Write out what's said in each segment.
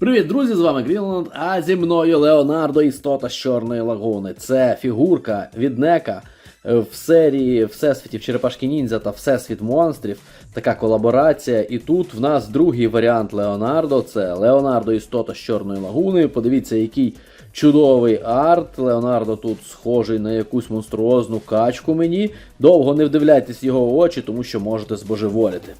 Привіт, друзі! З вами Грінланд, а зі мною Леонардо Істота з Чорної Лагуни. Це фігурка від Нека е, в серії Всесвітів Черепашки Ніндзя та Всесвіт монстрів. Така колаборація. І тут в нас другий варіант Леонардо. Це Леонардо Істота з Чорної Лагуни. Подивіться, який чудовий арт. Леонардо тут схожий на якусь монструозну качку мені. Довго не вдивляйтесь в його очі, тому що можете збожеволіти.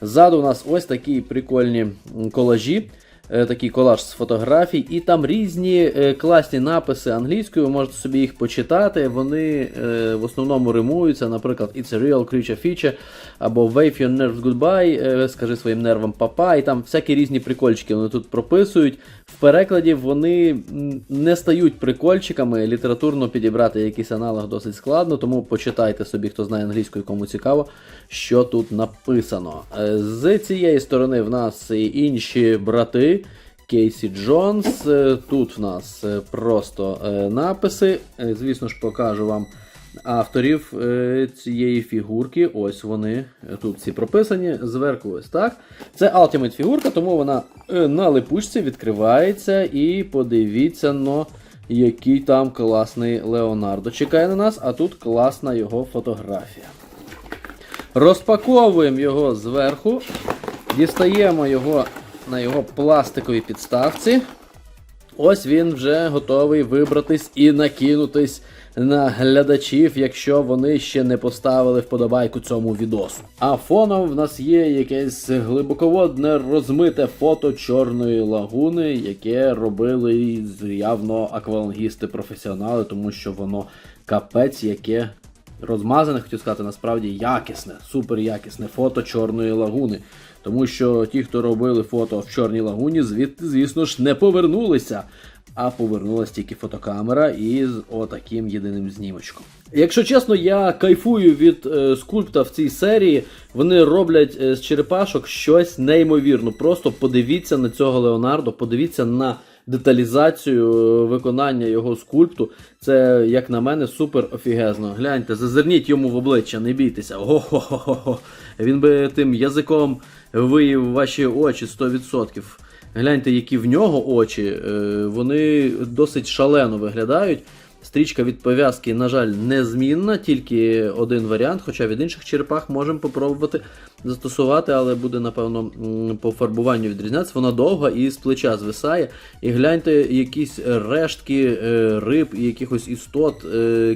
Ззаду у нас ось такі прикольні колажі. Е, Такий колаж з фотографій, і там різні е, класні написи англійською. Ви можете собі їх почитати. Вони е, в основному римуються. Наприклад, It's a real creature feature або Wave your nerves goodbye, скажи своїм нервам папа. І там всякі різні прикольчики вони тут прописують. В перекладі вони не стають прикольчиками. Літературно підібрати якийсь аналог досить складно, тому почитайте собі, хто знає англійською, кому цікаво, що тут написано. З цієї сторони в нас і інші брати. Кейсі Джонс. Е, Тут в нас е, просто е, написи. Звісно ж, покажу вам авторів цієї фігурки. Ось вони тут всі прописані. Зверху ось так. Це Ultimate фігурка, тому вона на липучці відкривається. І подивіться, но, який там класний Леонардо чекає на нас, а тут класна його фотографія. Розпаковуємо його зверху, дістаємо його на його пластиковій підставці. Ось він вже готовий вибратись і накинутись на глядачів, якщо вони ще не поставили вподобайку цьому відосу. А фоном в нас є якесь глибоководне розмите фото чорної лагуни, яке робили явно аквалангісти-професіонали, тому що воно капець, яке розмазане, хотів сказати, насправді якісне, супер якісне фото чорної лагуни. Тому що ті, хто робили фото в чорній лагуні, звідти, звісно ж, не повернулися. А повернулася тільки фотокамера із отаким єдиним знімочком. Якщо чесно, я кайфую від е, скульпта в цій серії. Вони роблять е, з черепашок щось неймовірно. Просто подивіться на цього Леонардо, подивіться на деталізацію е, виконання його скульпту. Це, як на мене, супер офігезно. Гляньте, зазирніть йому в обличчя, не бійтеся. Ого-го-го. Він би тим язиком виїв ваші очі 100%. Гляньте, які в нього очі, е, вони досить шалено виглядають. Стрічка від пов'язки, на жаль, незмінна, тільки один варіант, хоча від інших черепах можемо попробувати застосувати, але буде, напевно, по фарбуванню відрізнятися. Вона довга і з плеча звисає. І гляньте, якісь рештки е, риб і якихось істот,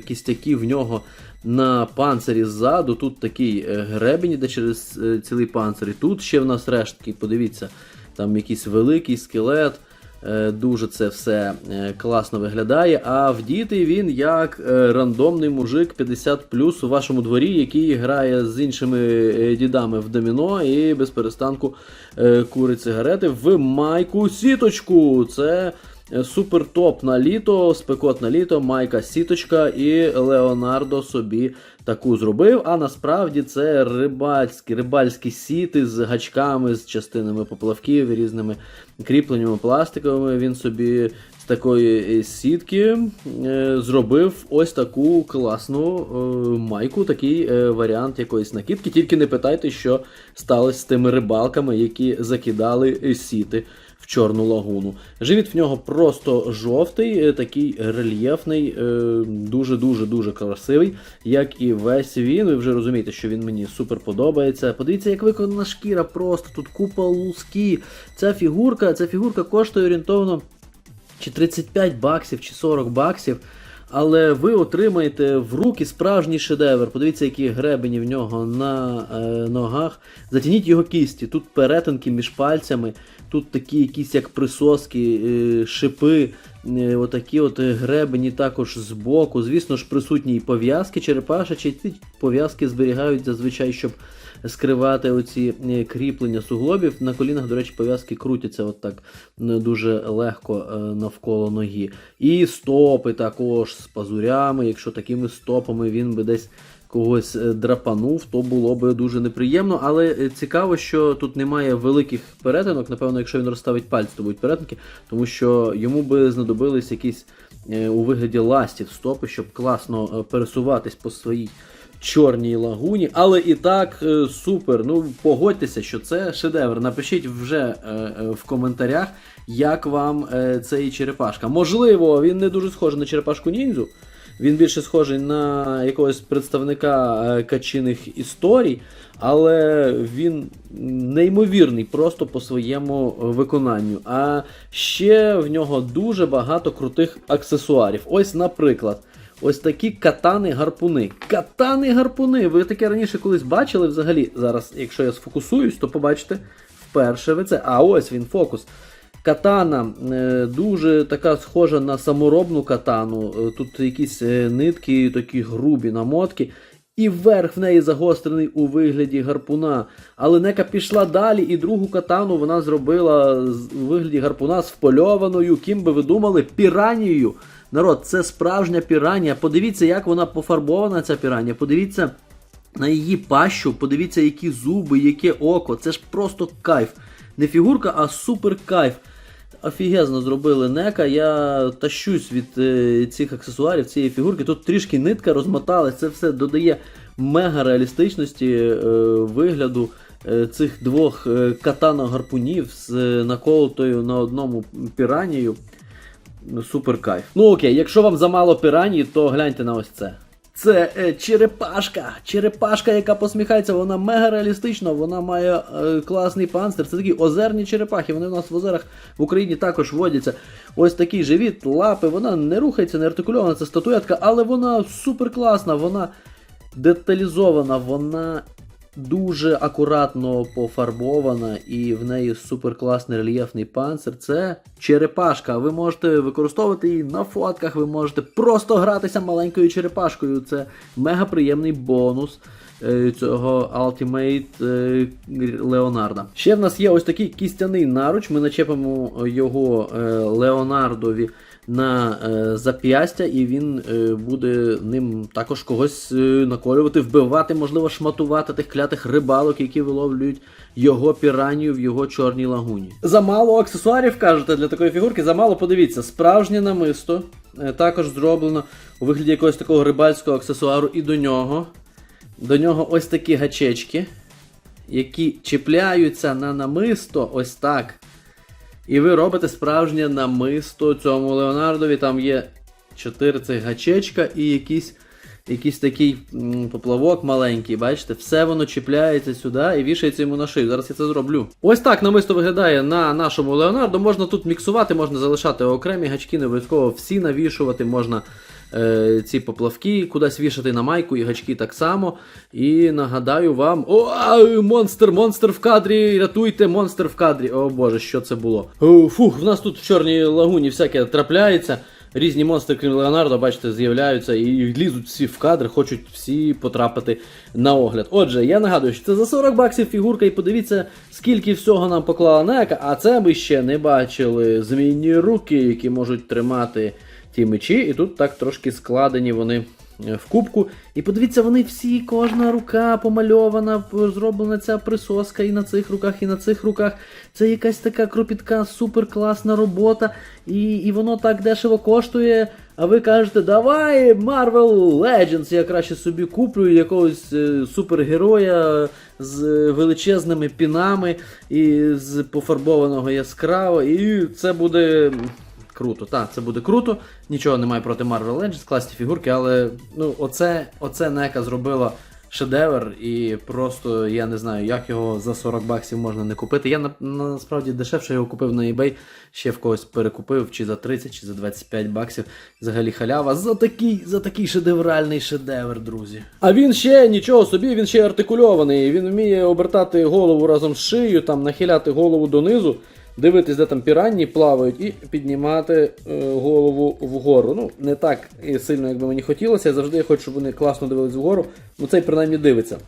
кістяків в нього на панцирі ззаду. Тут такий е, гребень іде через е, цілий панцир. І тут ще в нас рештки, подивіться, там якийсь великий скелет. Е, Дуже це все е, класно виглядає. А вдітий він як е, рандомний мужик 50 у вашому дворі, який грає з іншими дідами в доміно і без перестанку курить сигарети в майку сіточку. Це супер топ на літо, спекотне літо, майка сіточка, і Леонардо собі таку зробив. А насправді це рибальські, рибальські сіти з гачками, з частинами поплавків, різними кріпленнями пластиковими. Він собі з такої е, сітки е, зробив ось таку класну е, майку, такий е, варіант якоїсь накидки. Тільки не питайте, що сталося з тими рибалками, які закидали е, сіти чорну лагуну. Живіт в нього просто жовтий, е, такий рельєфний, дуже-дуже дуже красивий, як і весь він. Ви вже розумієте, що він мені супер подобається. Подивіться, як виконана шкіра, просто тут купа луски. Ця фігурка, ця фігурка коштує орієнтовно чи 35 баксів, чи 40 баксів. Але ви отримаєте в руки справжній шедевр. Подивіться, які гребені в нього на е, ногах. Затяніть його кісті. Тут перетинки між пальцями, тут такі якісь як присоски, е, шипи, е, отакі от гребені також збоку. Звісно ж, присутні і пов'язки черепашачі. Ці пов'язки зберігають зазвичай, щоб скривати оці е, кріплення суглобів. На колінах, до речі, пов'язки крутяться от так дуже легко е, навколо ноги. І стопи також з пазурями. Якщо такими стопами він би десь когось е, драпанув, то було би дуже неприємно. Але цікаво, що тут немає великих перетинок. Напевно, якщо він розставить пальці, то будуть перетинки, тому що йому би знадобились якісь у вигляді ластів стопи, щоб класно пересуватись по своїй чорній лагуні. Але і так е, супер. Ну погодьтеся, що це шедевр. Напишіть вже е, е, в коментарях, як вам цей черепашка. Можливо, він не дуже схожий на черепашку ніндзю. Він більше схожий на якогось представника качиних історій, але він неймовірний просто по своєму виконанню. А ще в нього дуже багато крутих аксесуарів. Ось, наприклад. Ось такі катани-гарпуни. Катани-гарпуни. Ви таке раніше колись бачили взагалі. Зараз, якщо я сфокусуюсь, то побачите вперше ви це. А ось він фокус. Катана е, дуже така схожа на саморобну катану. Е, Тут якісь е, нитки, такі грубі намотки. І верх в неї загострений у вигляді гарпуна. Але Нека пішла далі, і другу катану вона зробила у вигляді гарпуна з впольованою, ким би ви думали, піранією. Народ, це справжня піранія. Подивіться, як вона пофарбована, ця піранія. Подивіться на її пащу, подивіться, які зуби, яке око. Це ж просто кайф. Не фігурка, а супер кайф. Офігезно зробили нека. Я тащусь від е, цих аксесуарів, цієї фігурки. Тут трішки нитка розмоталась, це все додає мега реалістичності е, вигляду е, цих двох е, катано-гарпунів з е, наколотою на одному піранію. Ну, Супер кайф. Ну окей, якщо вам замало піранії, то гляньте на ось це. Це е, черепашка. Черепашка, яка посміхається, вона мега реалістична, вона має е, класний панцир. Це такі озерні черепахи. Вони у нас в озерах в Україні також водяться. Ось такий живіт, лапи, вона не рухається, не артикульована, це статуетка, але вона супер класна, вона деталізована, вона дуже акуратно пофарбована і в неї суперкласний рельєфний панцир. Це черепашка. Ви можете використовувати її на фотках, ви можете просто гратися маленькою черепашкою. Це мега приємний бонус. е, Цього Ultimate е, Леонарда. Ще в нас є ось такий кістяний наруч. Ми начепимо його е, Леонардові на е, зап'ястя, і він е, буде ним також когось е, наколювати, вбивати, можливо, шматувати тих клятих рибалок, які виловлюють його піранію в його чорній лагуні. Замало аксесуарів кажете для такої фігурки. Замало подивіться, справжнє намисто також зроблено у вигляді якогось такого рибальського аксесуару, і до нього. До нього ось такі гачечки, які чіпляються на намисто ось так. І ви робите справжнє намисто цьому Леонардові. Там є 4 цих гачечка і якийсь, якийсь такий поплавок маленький. Бачите, все воно чіпляється сюди і вішається йому на шию. Зараз я це зроблю. Ось так намисто виглядає на нашому Леонардо. Можна тут міксувати, можна залишати окремі гачки, не обов'язково всі навішувати, можна. Е, Ці поплавки кудись вішати на майку і гачки так само. І нагадаю вам. О, монстр, монстр в кадрі! Рятуйте, монстр в кадрі. О боже, що це було? Фух, в нас тут в чорній лагуні всяке трапляється. Різні монстри, крім Леонардо, бачите, з'являються і лізуть всі в кадр, хочуть всі потрапити на огляд. Отже, я нагадую, що це за 40 баксів фігурка, і подивіться, скільки всього нам поклала нека, а це ми ще не бачили. Змійні руки, які можуть тримати ті мечі, і тут так трошки складені вони е, в кубку. І подивіться, вони всі, кожна рука помальована, зроблена ця присоска і на цих руках, і на цих руках. Це якась така кропітка, суперкласна робота, і, і воно так дешево коштує. А ви кажете, давай Marvel Legends, я краще собі куплю якогось е, супергероя з величезними пінами і з пофарбованого яскраво, і це буде Круто, так, це буде круто. Нічого немає проти Marvel Legends, класні фігурки, але ну, оце, оце Нека зробила шедевр, і просто я не знаю, як його за 40 баксів можна не купити. Я на, насправді дешевше його купив на eBay, ще в когось перекупив, чи за 30, чи за 25 баксів. Взагалі халява. За такий, за такий шедевральний шедевр, друзі. А він ще нічого собі, він ще артикульований. Він вміє обертати голову разом з шиєю, там нахиляти голову донизу дивитись, де там піранні плавають, і піднімати е, голову вгору. Ну, не так сильно, як би мені хотілося. Я завжди хочу, щоб вони класно дивились вгору. Ну цей принаймні дивиться.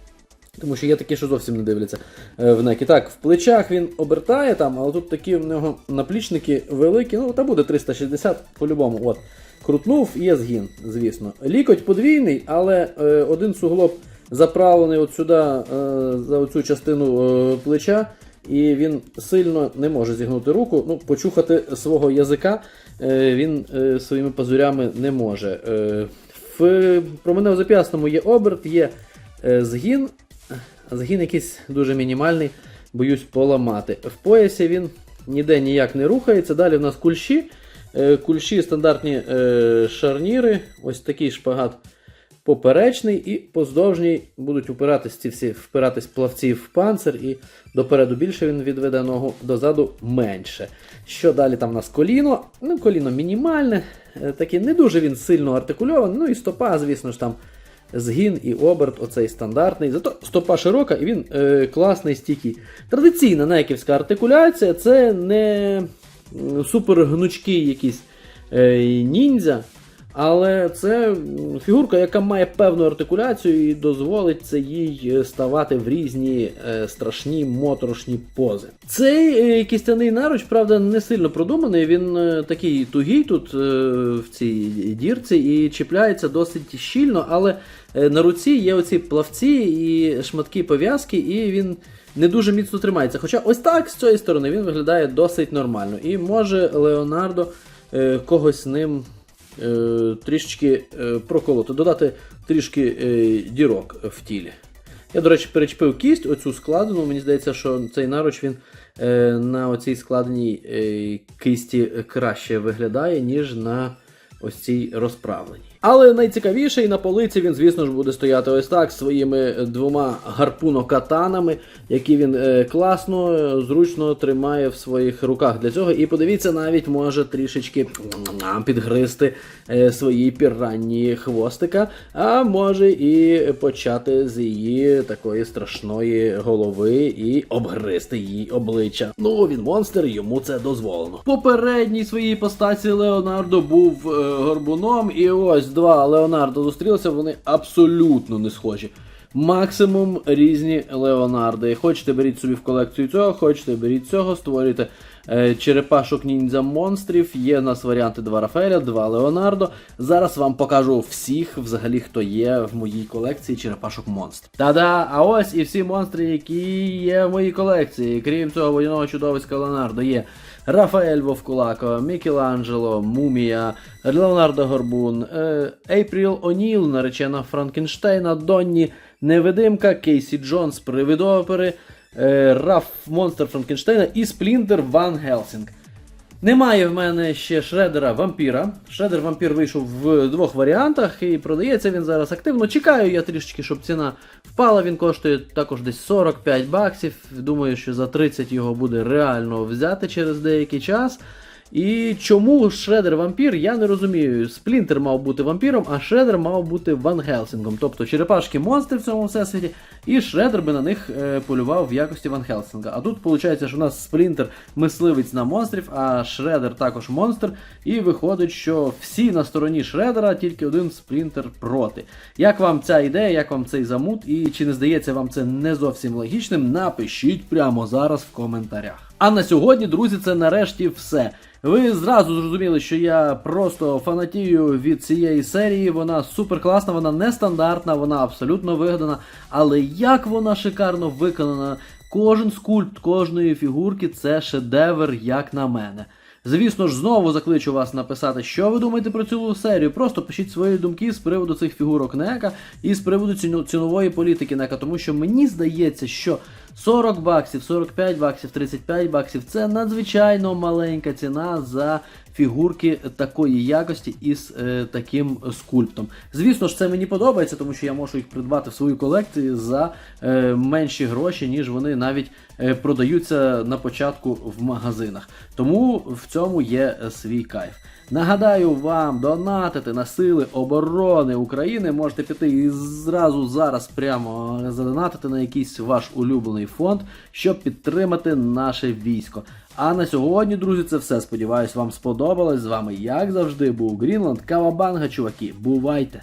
Тому що є такі, що зовсім не дивляться е, в некі. Так, в плечах він обертає там, але тут такі в нього наплічники великі. Ну, та буде 360 по-любому. От. Крутнув є згін, звісно. Лікоть подвійний, але е, один суглоб заправлений от сюди е, за оцю частину е, плеча, і він сильно не може зігнути руку. Ну, почухати свого язика е, він е, своїми пазурями не може. Е, в променево зап'ясному є оберт, є згін, згін якийсь дуже мінімальний, боюсь поламати. В поясі він ніде ніяк не рухається. Далі в нас кульші. Кульші стандартні шарніри, ось такий шпагат поперечний і поздовжній будуть упиратись ці всі впиратись плавці в панцир, і допереду більше він відведе ногу, дозаду менше. Що далі там у нас коліно? Ну, коліно мінімальне, е, таке не дуже він сильно артикульований. Ну і стопа, звісно ж, там згін і оберт, оцей стандартний. Зато стопа широка і він е, класний, стійкий. Традиційна найківська артикуляція це не м, супер гнучкий якийсь е, ніндзя. Але це фігурка, яка має певну артикуляцію і дозволить це їй е, ставати в різні е, страшні моторошні пози. Цей е, кістяний наруч, правда, не сильно продуманий. Він такий тугий тут в цій дірці і чіпляється досить щільно, але на руці є оці плавці і шматки пов'язки, і він не дуже міцно тримається. Хоча ось так з цієї сторони він виглядає досить нормально. І може Леонардо е, когось ним трішечки е, проколоти, додати трішки е, дірок в тілі. Я, до речі, перечепив кість, оцю складену. Мені здається, що цей наруч він е, на оцій складеній е, кисті краще виглядає, ніж на ось цій розправленій. Але найцікавіше і на полиці він, звісно ж, буде стояти ось так своїми двома гарпунокатанами, які він е, класно, е, зручно тримає в своїх руках для цього. І подивіться, навіть може трішечки підгризти е, свої піранні хвостика, а може і почати з її такої страшної голови і обгризти її обличчя. Ну, він монстр, йому це дозволено. Попередній своїй постаці Леонардо був е, горбуном, і ось два Леонардо зустрілися, вони абсолютно не схожі. Максимум різні Леонарди. Хочете беріть собі в колекцію цього, хочете беріть цього, створюйте е, черепашок ніндзя монстрів. Є в нас варіанти два Рафаеля, два Леонардо. Зараз вам покажу всіх, взагалі, хто є в моїй колекції черепашок монстрів. Та-да! А ось і всі монстри, які є в моїй колекції. Крім цього, водяного чудовиська Леонардо є. Рафаель Вовкулако, Мікеланджело, Мумія, Леонардо Горбун, Ейпріл О'Ніл, наречена Франкенштейна, Донні, Невидимка, Кейсі Джонс, Привид опери, е, Раф Монстр Франкенштейна і Сплінтер Ван Гелсінг. Немає в мене ще шредера вампіра. Шредер вампір вийшов в двох варіантах і продається він зараз активно. Чекаю я трішечки, щоб ціна впала. Він коштує також десь 45 баксів. Думаю, що за 30 його буде реально взяти через деякий час. І чому Шредер вампір, я не розумію. Сплінтер мав бути вампіром, а Шредер мав бути Ван Гелсінгом. Тобто черепашки монстри в цьому всесвіті, і Шредер би на них е, полював в якості Ван Хелсінга. А тут виходить, що у нас Сплінтер мисливець на монстрів, а Шредер також монстр. І виходить, що всі на стороні Шредера, тільки один Сплінтер проти. Як вам ця ідея, як вам цей замут, і чи не здається вам це не зовсім логічним? Напишіть прямо зараз в коментарях. А на сьогодні, друзі, це нарешті все. Ви зразу зрозуміли, що я просто фанатію від цієї серії. Вона супер класна, вона нестандартна, вона абсолютно вигадана. Але як вона шикарно виконана, кожен скульпт кожної фігурки це шедевр, як на мене. Звісно ж, знову закличу вас написати, що ви думаєте про цю серію. Просто пишіть свої думки з приводу цих фігурок Нека і з приводу цінової політики Нека, тому що мені здається, що 40 баксів, 45 баксів, 35 баксів це надзвичайно маленька ціна за фігурки такої якості із е, таким скульптом. Звісно ж, це мені подобається, тому що я можу їх придбати в свою колекцію за е, менші гроші, ніж вони навіть е, продаються на початку в магазинах. Тому в цьому є е, свій кайф. Нагадаю вам, донатити на сили оборони України можете піти і зразу зараз прямо задонатити на якийсь ваш улюблений фонд, щоб підтримати наше військо. А на сьогодні, друзі, це все. Сподіваюсь, вам сподобалось. З вами, як завжди, був Грінланд, Кавабанга, чуваки. Бувайте!